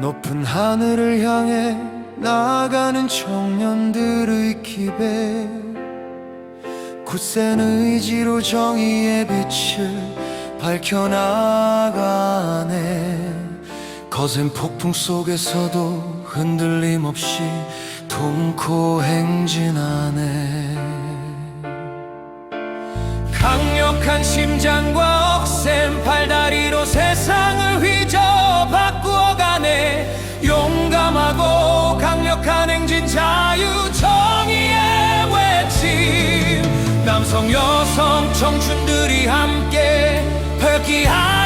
높은 하늘을 향해 나가는 청년들의 기배. 굳센 의지로 정의의 빛을 밝혀나가네. 거센 폭풍 속에서도 흔들림 없이 동코 행진하네. 강력한 심장과 여성 청춘들이 함께 밝기하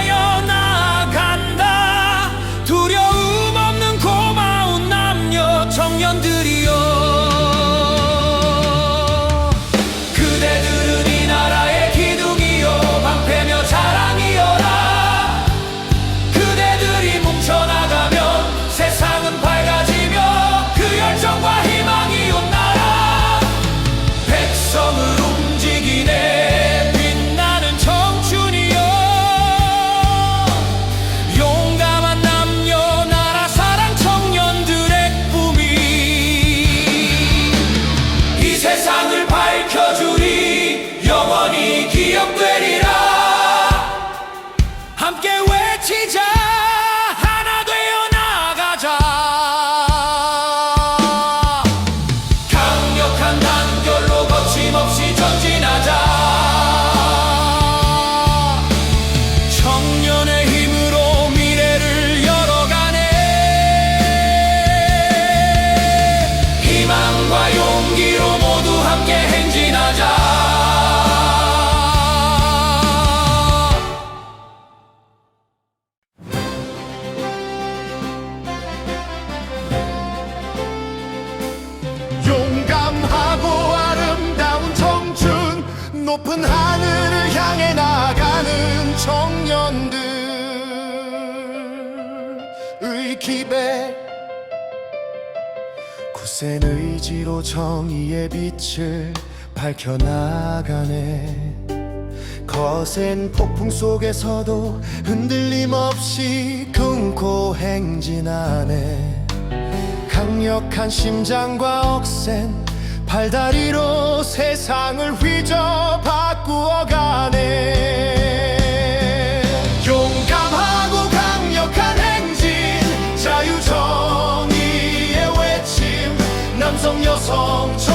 높은 하늘을 향해 나가는 청년들의 기백 굳센 의지로 정의의 빛을 밝혀나가네. 거센 폭풍 속에서도 흔들림 없이 끊고 행진하네. 강력한 심장과 억센 발다리로 세상을 휘저 总有从重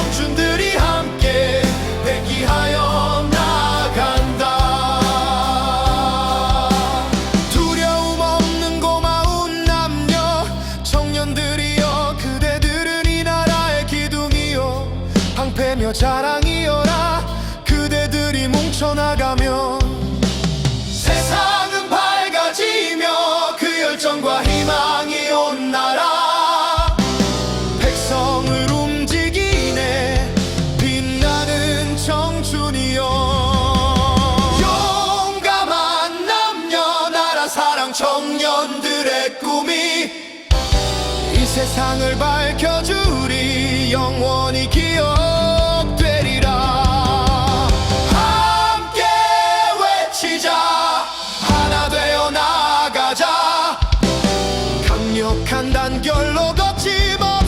사랑 청년들의 꿈이 이 세상을 밝혀주리 영원히 기억되리라. 함께 외치자 하나 되어 나가자. 강력한 단결로 거침없이